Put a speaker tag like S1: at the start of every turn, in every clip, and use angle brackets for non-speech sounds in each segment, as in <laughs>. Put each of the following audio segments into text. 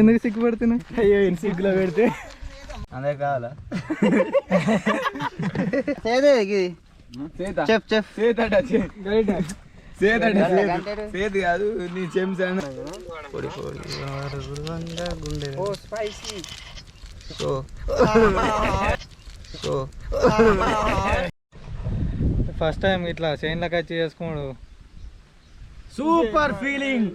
S1: ఎందుకు సిగ్గుపడుతున్నా
S2: అయ్యో ఎన్ని సిగ్గులో పెడితే.
S3: అందరికి కావాలా? సేదే ఇది. చెప్ చెప్.
S2: సేదట సేదట సేదు కాదు నీ చెంచా పొడి పొడి గుండె.
S3: ఓ spicy.
S2: So. So.
S1: First time ఇట్లా చైన్ల కచ్చి చేసుకోడు
S2: సూపర్ ఫీలింగ్.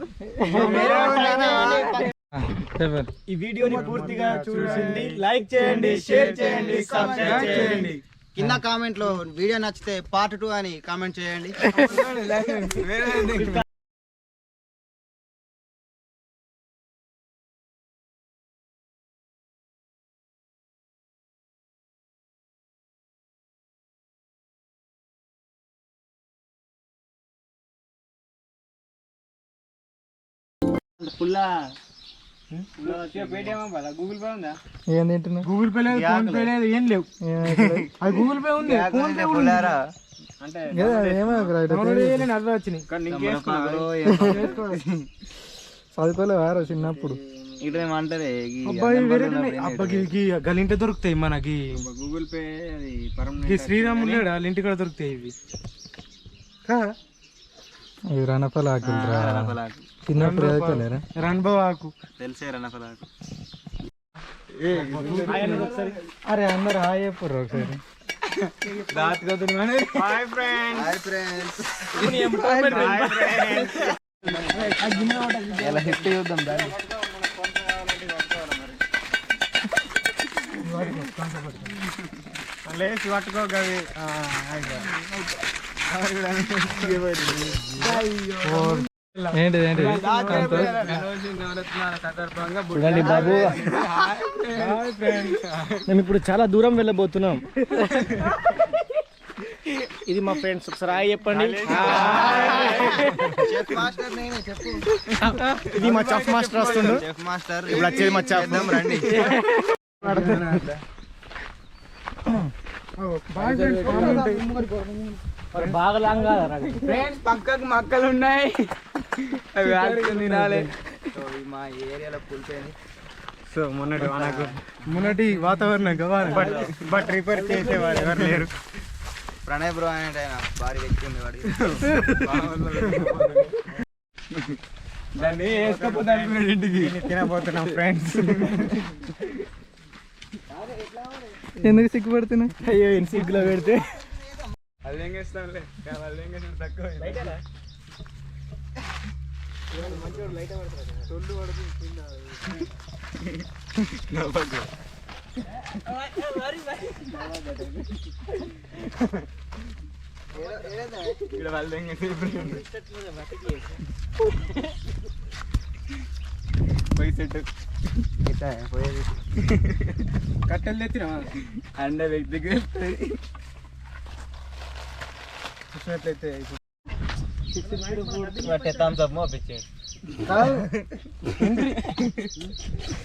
S2: ఈ వీడియోని పూర్తిగా చూసింది లైక్ చేయండి షేర్ చేయండి సబ్స్క్రైబ్ చేయండి.
S3: కింద కామెంట్లో వీడియో నచ్చితే పార్ట్ టూ అని కామెంట్ చేయండి. <laughs>
S2: గూగుల్ పే ఉందా
S1: ఏం తింటున్నా
S2: గూగుల్ పే లేదు. ఫోన్ పే లేదు ఏం లేవు అది గూగుల్ పే ఉంది ఫోన్ పే అంటే వచ్చినాయి
S1: చిన్నప్పుడు?
S2: గలింట దొరుకుతాయి మనకి.
S3: గూగుల్ పే
S2: శ్రీరాములు లేడు వాళ్ళ ఇంటి కూడా దొరుకుతాయి ఇవి.
S1: రణపల ఆకులు చిన్నప్పుడు చదువుకోలేరా
S2: రణభవ ఆకు.
S3: తెలిసే రణఫలాకు
S1: అరే అందరు హాయ్ చెప్పరు ఒకసారి.
S2: Hi friends.
S3: Hi friends.
S1: ఇలా హిట్ చూద్దాం దాన్ని?
S2: లేచి పట్టుకోగవి చూడండి బాబు. మేము ఇప్పుడు చాలా దూరం వెళ్ళబోతున్నాం. ఇది మా ఫ్రెండ్స్. ఒకసారి హాయ్ చెప్పండి.
S3: చెఫ్ మాస్టర్ నేనే చెప్పు.
S2: ఇది మా చఫ్ మాస్టర్ వస్తుండు
S3: చెఫ్ మాస్టర్
S2: ఇప్పుడు వచ్చేది మా చెఫ్.
S3: రండి. <laughs>
S2: బాగా లాంగ్
S4: ఫ్రెండ్స్ పక్కకు మక్కలు ఉన్నాయి అవి ఆడుకుని తినాలి
S3: మా ఏరియాలో పులిపోయింది
S2: సో మొన్నటి మనకు మొన్నటి వాతావరణం కావాలి బట్ బట్ రిపేర్ చేసేవారు ఎవరు లేరు
S3: ప్రణయ్ బ్రో అనేట ఆయన భారీ వ్యక్తి ఉంది వాడి
S4: దాన్ని వేసుకపోతే ఇంటికి
S2: తినబోతున్నాం ఫ్రెండ్స్
S1: ఎందుకు సిగ్గుపడుతున్నా
S2: అయ్యో ఎన్ని సిగ్గులో పెడితే
S4: అది ఎంగేస్తాంలే వాళ్ళు ఎంగేస్తాం తక్కువ ఇక్కడ వాళ్ళు పోయి సెట్.
S3: పోయేది.
S2: కట్టెలు తెచ్చినా?
S4: అండ
S2: చూసినట్లయితే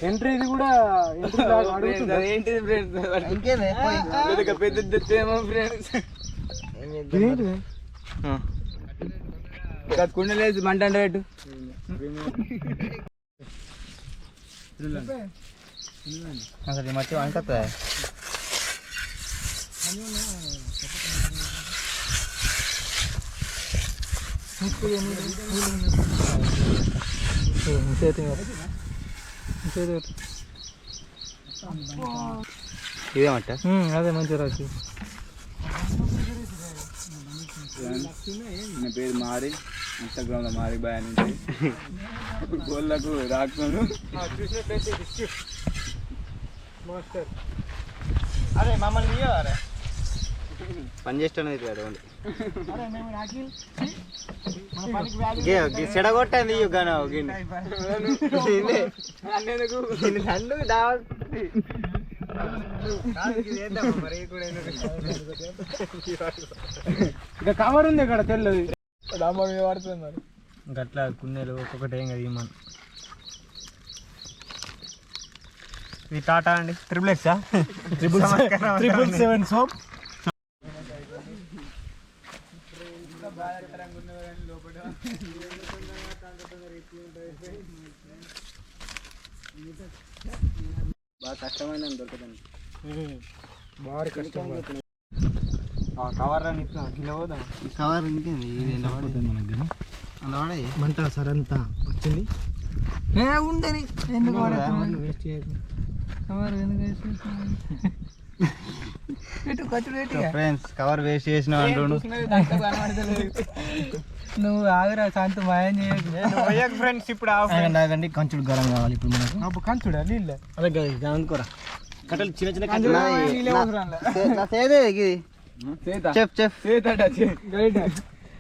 S2: ఎంట్రీ ఇది కూడా?
S4: ఏంటిది ఫ్రెండ్స్. పెద్ద తెచ్చేమో ఫ్రెండ్స్? కుండలేసి మంట అంటే
S3: అసలు ఈ మట్టి వంకతా ఇదేమంట
S1: అదే మంచి రాజు
S4: నా పేరు మారి. ఇన్స్టాగ్రామ్లో మారి బాయ్ అని. ఇప్పుడు గోళ్ళకు రాకును
S2: అరే మమ్మల్ని తీయవారా?
S3: పని చేస్తాను చెడగొట్టండి గాన నన్ను
S2: ఇక్కడ కవర్ ఉంది ఇక్కడ తెల్లది.
S4: రామర్ మీద పడుతుంది మరి.
S2: గట్లా కుందేలు ఒక్కొక్కటి ఏం కదా ఇమ్మను ఇది టాటా అండి. Triple X triple triple seven soap
S4: బాగా కష్టమైన దొరకదండి.
S2: బాగా కష్టం. కవర్
S3: కవర్ ఇంకేంది ఇది
S2: మంట సార్ అంతా వచ్చింది
S1: ఏ ఉండని ఎందుకు?
S2: వేస్ట్ చేయకు
S1: కవర్ ఎందుకు ఖర్చుడు పెట్టి
S3: ఫ్రెండ్స్ కవర్ వేస్ట్ చేసిన అంటుండు
S1: నువ్వు ఆగరా శాంతి మాయం చేయకు
S2: ఫ్రెండ్స్ ఇప్పుడు
S3: ఆగండి కంచుడు గరం కావాలి ఇప్పుడు మనకు
S2: అప్పుడు కంచుడా నీళ్ళ
S3: అదే అనుకోరా కట్టలు చిన్న చిన్న
S1: నీళ్ళే
S3: చెప్ చెప్.
S4: చేతట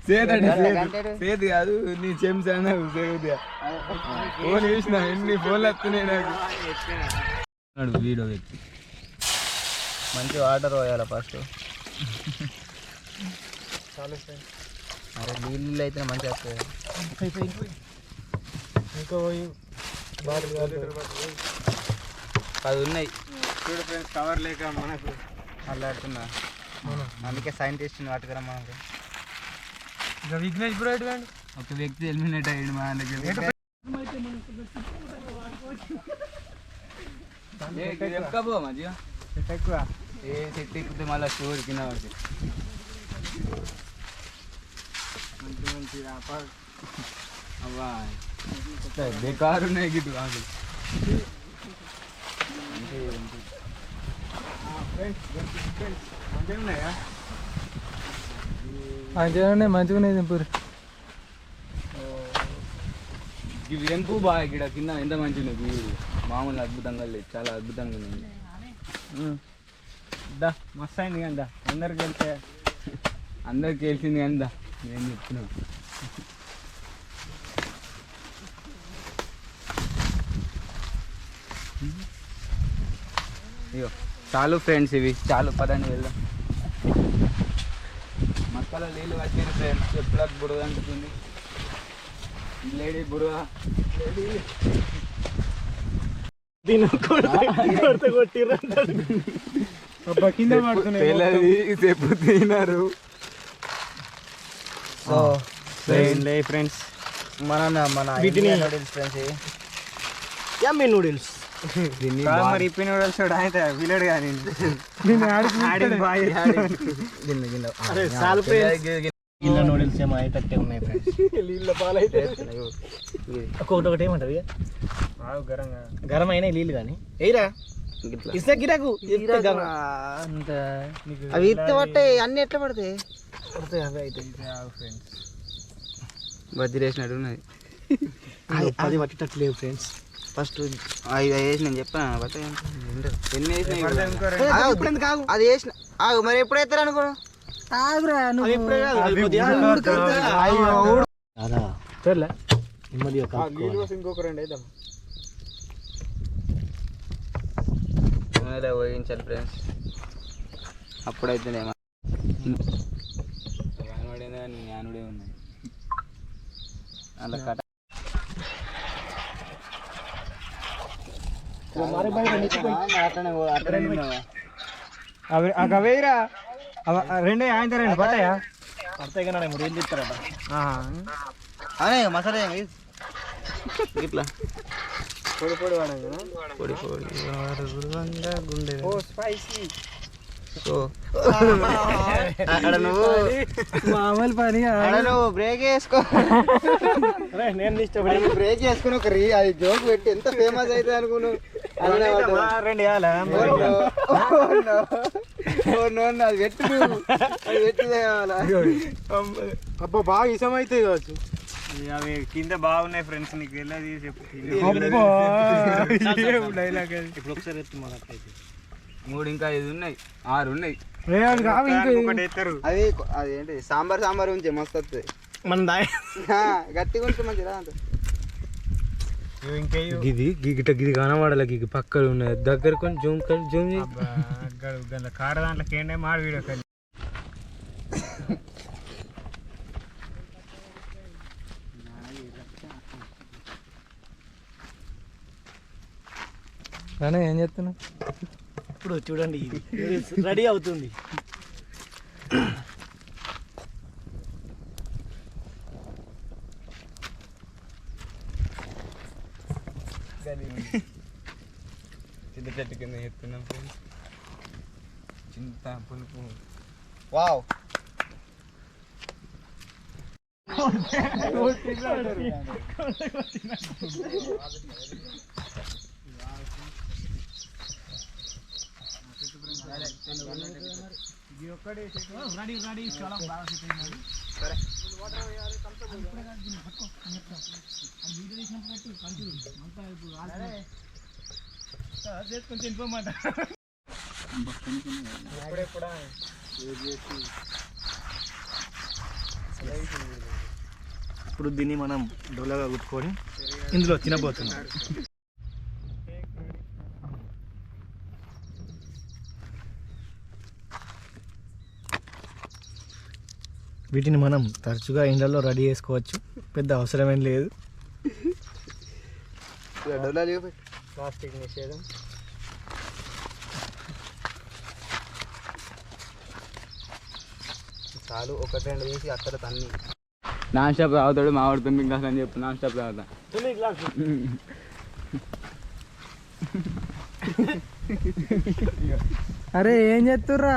S4: చేతట చేతి కాదు నీ చెంచా నాకు చేతి ఫోన్ వేసిన ఎన్ని ఫోన్లు వస్తున్నాయి నాకు. వీడియో పెట్టి
S3: మంచి వాటర్ పోయాలి ఫస్ట్? అరే నీళ్ళు అయితే మంచిగా వస్తుంది
S2: ఇంకా
S3: పది ఉన్నాయి.
S2: చూడు ఫ్రెండ్స్ కవర్ లేక మనకు
S3: అల్లాడుతున్నా అందుకే సైంటిస్ట్ వాటికరా మనకు
S2: ఇంకా విఘ్నేష్ బ్రో ఎటు వేయండి
S4: ఒక వ్యక్తి ఎలిమినేట్ అయ్యాడు మా దగ్గర చెప్పుకోబో మంచిగా
S2: ఎక్కువ?
S4: ఏ చెట్టు ఎక్కితే మళ్ళీ స్టోర్ కింద పడుతుంది
S2: మంచి మంచి వ్యాపారం.
S4: అవ్వా. బేకారు ఉన్నాయి గిట్టు ఆకులు
S2: మంచిగా ఉన్నాయా
S1: మంచిగా ఉన్నాయి ఉన్నాయి దింపురు
S4: ఇవి ఎంపు బాగా ఇక్కడ కింద ఎంత మంచిగా ఉన్నాయి మామూలు అద్భుతంగా లేదు చాలా అద్భుతంగా ఉంది.
S2: దా మస్తు అయింది కదా అందరికి వెళ్తే
S4: అందరికి తెలిసింది కానీ దా నేను చెప్తున్నాను అయ్యో చాలు ఫ్రెండ్స్ ఇవి. చాలు పదండి వెళ్దాం. మక్కల నీళ్ళు వచ్చిన ఫ్రెండ్స్ చెప్పులకు బురద అంటుతుంది. లేడీ బురద. చెప్పు తిన్నారు
S3: సో ఫ్రెండ్స్ మన మన
S2: వీటిని-
S3: నూడిల్స్ ఫ్రెండ్స్
S2: యమ్మీ నూడిల్స్. మరి ఇప్పి నూడిల్స్ అయితే విలేడు కానీ
S3: గిన్నె నూడిల్స్ ఏమో అయ్యేటట్టే ఉన్నాయి ఫ్రెండ్స్
S2: నీళ్ళ పాలైతే.
S3: ఒక్కొక్కటి ఒకటి ఏమంటారు
S2: గరంగా.
S3: గరం అయినా నీళ్ళు కానీ. ఎయిరా ఇస్తే గిరాకు.
S1: అంత
S3: అవి ఇస్తే పట్టే అన్ని ఎట్లా పడతాయి? పడతాయి అవి అయితే
S2: ఫ్రెండ్స్
S4: బజ్జిరేసినట్టు ఉన్నది.
S3: అది పట్టేటట్టు లేవు ఫ్రెండ్స్
S4: ఫస్ట్ అవి వేసి నేను చెప్పాను బట్ ఎన్ని
S3: ఎందుకు ఆగు అది వేసిన. ఆగు మరి ఎప్పుడు వేస్తారు అనుకో?
S1: ఆగురా
S3: కాదు
S2: పోసి ఇంకొక రెండు వేద్దాం.
S4: నూనెలో వేయించాలి ఫ్రెండ్స్ అప్పుడైతేనే జ్ఞానుడే ఉన్నాయి అలా కట
S2: అవి అవేరా రెండే ఆయన రెండు పట్టాయా
S3: పడతాయి కానీ మూడు ఏళ్ళు ఇస్తారట
S4: అనే మసాలా? ఇట్లా
S2: పొడి పొడి వాడాలి
S4: పొడి పొడి గుండె
S2: ఓ స్పైసీ
S4: సో
S3: అక్కడ నువ్వు
S1: మామూలు పని
S3: అక్కడ నువ్వు బ్రేక్ వేసుకో
S2: నేను ఇష్టపడి
S3: బ్రేక్ చేసుకుని ఒక రీ అది జోక్ పెట్టి ఎంత ఫేమస్ అయితే అనుకున్నావు.
S2: రెండు
S3: అది పెట్టి. అది పెట్టి?
S2: అబ్బా బాగా ఇష్టం అయితే కావచ్చు అవి కింద బాగున్నాయి ఫ్రెండ్స్ నీకు వెళ్ళది చెప్పు. డైలాగ్
S3: ఇప్పుడు ఒకసారి ఎత్తు అట్లయితే.
S4: మూడు ఇంకా ఐదు ఉన్నాయి. ఆరు ఉన్నాయి.
S3: అది అది ఏంటి? సాంబార్ సాంబార్ ఉంచి మస్తు వస్తుంది
S2: మన
S3: గట్టిగా ఉంటే మంచిదా అంత.
S2: గిది గిగిట గిది కనబడాలి గిగి పక్కన ఉన్నది దగ్గర కొంచెం జూమ్ కల్ జూమ్ కాడ దాంట్లో కేండే మాడ వీడియో కల్
S1: కానీ ఏం చెప్తున్నావు
S3: ఇప్పుడు చూడండి రెడీ అవుతుంది.
S4: చింత చెట్టు కింద ఎత్తున్నాం చింత పులుపు
S3: వావ్ ఇది ఒక్కడే చాలా బాగా సరే
S5: ఇప్పుడు దీన్ని మనం డొల్లగా కుట్టుకొని ఇందులో తినబోతున్నాం. వీటిని మనం తరచుగా ఇండ్లలో రెడీ చేసుకోవచ్చు. పెద్ద అవసరమేం లేదు.
S1: ప్లాస్టిక్ నిషేధం.
S3: చాలు ఒకటి రెండు వేసి అక్కడ తన్ని.
S4: నాన్ స్టాప్ తాగుతాడు మా వాడు తొమ్మిది గ్లాస్ అని చెప్పి నాన్ స్టాప్ తాగుతా.
S1: అరే ఏం చేస్తుర్రా?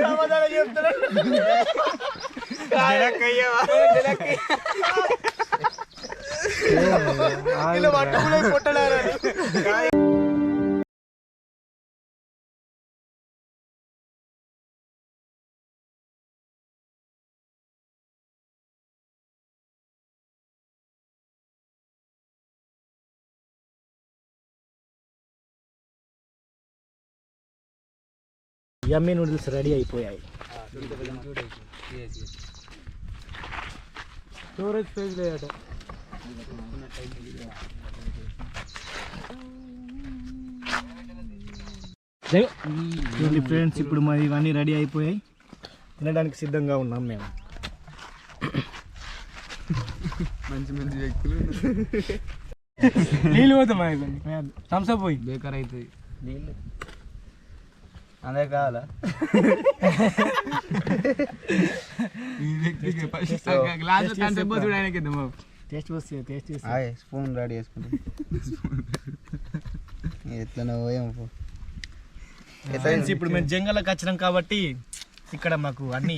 S3: Sama na lang yung tulad. Kaya kayo ah. Kaya kayo. இல்ல வட்டுக்குள்ளே போட்டலாரு
S5: యమ్మీ నూడిల్స్ రెడీ అయిపోయాయి.
S1: స్టోరేజ్ పేజ్ లేదట
S5: చూడండి ఫ్రెండ్స్ ఇప్పుడు మరి ఇవన్నీ రెడీ అయిపోయాయి. తినడానికి సిద్ధంగా ఉన్నాం మేము.
S4: మంచి మంచి వ్యక్తులు.
S1: నీళ్ళు పోతామా థమ్స్అప్ పోయి.
S4: బేకర్ అవుతుంది.
S3: అందరికి కావాలా
S5: టేస్ట్ వస్తే టేస్ట్ చేసి
S3: ఆయ్ స్పూన్ రెడీ చేసుకుంటాం ఎట్లనో పోయాం పో.
S5: ఫ్రెండ్స్ ఇప్పుడు మేము జంగల్లోకి వచ్చినాం కాబట్టి ఇక్కడ మాకు అన్ని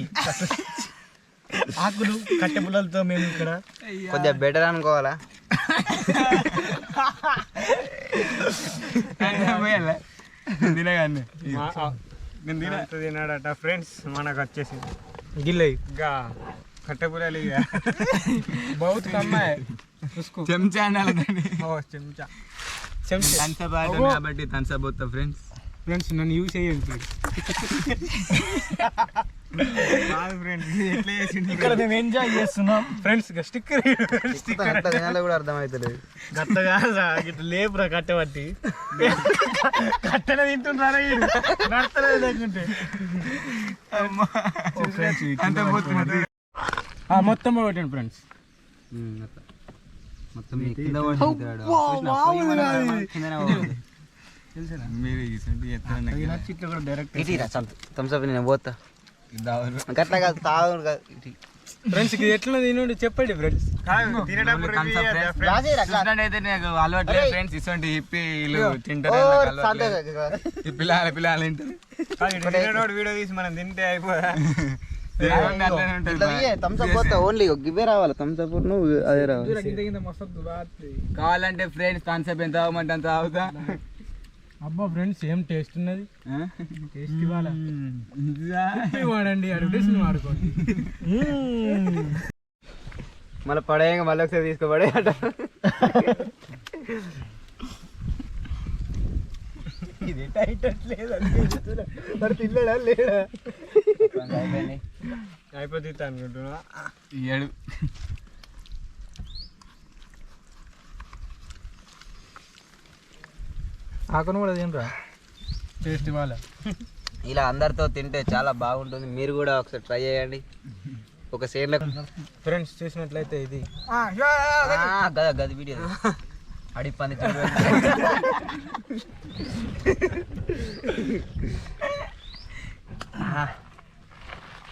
S5: ఆకులు కట్టె పుల్లలతో మేము ఇక్కడ
S3: కొద్దిగా బెటర్ అనుకోవాలా? <laughs> <laughs>
S4: తినగానే. నేను తిన
S2: తిన్నాడట ఫ్రెండ్స్? మనకు వచ్చేసి
S5: గిల్లై.
S2: ఇంకా కట్టెపురాలు బౌత్ కమ్మాయి.
S4: చెంచా అనాలి
S2: ఓ చెంచా.
S4: థమ్స్అప్ ఆడటం కాబట్టి థమ్స్అప్ పోతా ఫ్రెండ్స్.
S2: ఫ్రెండ్స్ నన్ను యూజ్ చేయండి <laughs>
S5: ఇక్కడ మేము ఎంజాయ్ చేస్తున్నాం.
S2: ఫ్రెండ్స్ స్టిక్కర్
S3: తినాలో కూడా అర్థమవుతలేదు
S5: గట్టగా ఇట్లా లేపురా కట్టెబట్టి కట్టెన తింటున్నారా నడతలేదు లేకుంటే.
S2: మొత్తం పెట్టండి ఫ్రెండ్స్
S3: మొత్తం.
S4: మీరు
S5: కూడా డైరెక్ట్
S3: ఇటు రా, చాలు. నేను పోతా. కాదు తాగు కాదు.
S2: ఫ్రెండ్స్ ఇది ఎట్లా తినండి చెప్పండి ఫ్రెండ్స్
S4: అలవాటు ఫ్రెండ్స్ ఇటువంటి వీళ్ళు
S3: ఓ,
S4: తింటారు. ఈ పిల్లలు పిల్లలు తింటారు.
S2: వీడియో తీసి మనం తింటే అయిపోదా? <laughs>
S4: కావాలంటే ఫ్రెండ్స్ థమ్స్అప్ ఎంత తాగమంటే అంత తాగుతా.
S2: అబ్బా ఫ్రెండ్స్ ఏం టేస్ట్ ఉన్నది?
S4: ఆ?
S2: టేస్ట్ ఇవ్వాలా? వాడండి అడ్వర్టైజ్మెంట్ వాడుకోండి.
S3: మళ్ళీ పడేయంగా మళ్ళీ ఒకసారి తీసుకోబడే అట.
S5: ఇది టైట్ లేదు మరి తిన్నాడా లేడా?
S2: అయిపోతుంది అనుకుంటున్నా
S4: ఈ
S1: ఆకును కూడా తినరా? టేస్ట్
S3: ఇలా అందరితో తింటే చాలా బాగుంటుంది. మీరు కూడా ఒకసారి ట్రై చేయండి. ఒక సేన్లో
S2: ఫ్రెండ్స్ చూసినట్లయితే ఇది.
S3: గద. గది వీడియో అడి పని <laughs>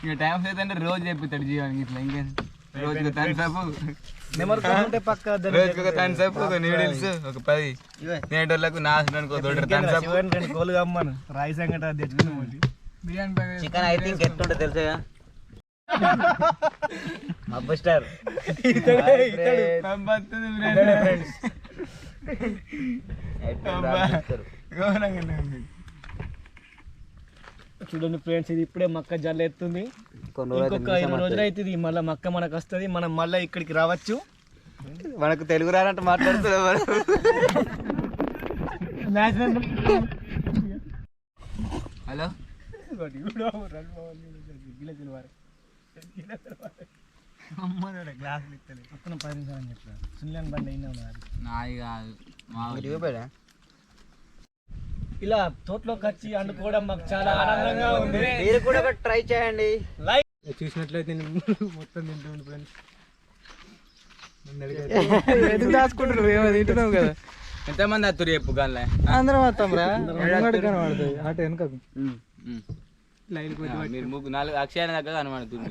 S4: ఇక టైం సేపు అంటే రోజు చెప్తాడు జీవానికి ఇట్లా ఇంకేం రోజుకు థమ్స్ అప్.
S5: నెమరు ఉంటే పక్క <laughs>
S4: రోజుకు ఒక ఒక నూడిల్స్ ఒక పది.
S3: ఇవే.
S4: తినేటోళ్ళకు నాశనానికి ఒక తోటి థమ్స్ అప్.
S5: రెండు కోళ్ళు కమ్మను. రాయి సంగట అది తెచ్చుకుని
S1: biryani packet
S3: chicken I think ఎట్లుంటే తెలుసా? అబ్బు స్టార్.
S5: చూడండి ఫ్రెండ్స్ ఇది ఇప్పుడే మక్క జల్ల ఎత్తుంది ఇంకొక ఐదు రోజులు అవుతుంది. మళ్ళీ మక్క మనకు వస్తుంది మనం మళ్ళీ ఇక్కడికి రావచ్చు.
S3: మనకు తెలుగు రానంటే మాట్లాడుతున్నారు
S4: హలో?
S5: పక్కన పది నిమిషాలు అని చెప్పారు సున్లాన్ బండి అయినా ఉన్నారు
S4: నాది కాదు. మా
S5: ఇలా తోటలోకి వచ్చి వండుకోవడం మాకు చాలా ఆనందంగా ఉంది.
S3: మీరు కూడా ట్రై చేయండి.
S5: లైక్
S2: చూసినట్లయితే మొత్తం తింటుండు ఫ్రెండ్స్
S1: ఎందుకు దాచుకుంటున్నావు? ఏమో తింటున్నావు కదా.
S4: ఎంతమంది అత్తురు చెప్పు గాన్లే?
S1: అందరం వస్తాం రా. కనబడుతుంది అటు వెనుకకు.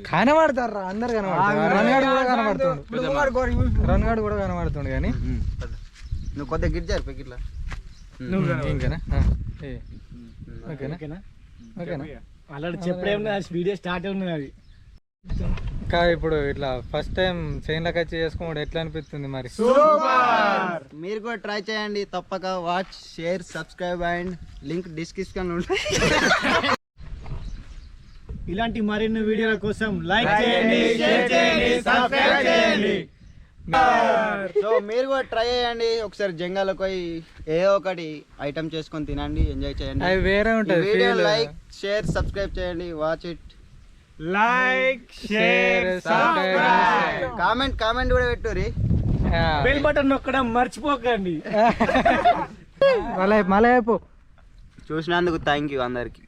S1: కనబడతారు? అందరు కనబడతారు? రన్గాడు కూడా కనబడుతుండు. రన్గాడు కూడా కనబడుతుండు కానీ.
S3: నువ్వు కొద్దిగా గిడ్జారు పెకిట్లా
S1: ఇంకేనా? ఆ, ఏ. ఓకేనా?
S5: ఓకేనా?
S1: ఓకేనా?
S5: అలాంటి చెప్పడే వీడియో స్టార్ట్ ఉన్నది అది.
S1: ఇంకా ఇప్పుడు ఇట్లా ఫస్ట్ టైం చైన్లకు వచ్చి చేసుకోవడం ఎట్లా అనిపిస్తుంది మరి?
S3: మీరు కూడా ట్రై చేయండి తప్పక watch share subscribe and link description ఉంటుంది
S5: ఇలాంటి మరిన్ని వీడియోల కోసం లైక్ చేయండి షేర్ చేయండి సబ్స్క్రైబ్ చేయండి.
S3: సో మీరు కూడా ట్రై చేయండి. ఒకసారి జంగాలకు పోయి ఏ ఒకటి ఐటమ్ చేసుకొని తినండి ఎంజాయ్ చేయండి.
S1: అవి వేరే ఉంటుంది
S3: వీడియో. లైక్ షేర్ సబ్స్క్రైబ్ చేయండి. Watch it
S5: like
S1: Share, subscribe.
S3: Comment comment కూడా పెట్టుర్రి
S1: ఆ.
S5: బెల్ బటన్ నొక్కడం మర్చిపోకండి.
S1: మళ్ళీ మళ్ళీ అయిపో
S3: చూసినందుకు థ్యాంక్ యూ అందరికి.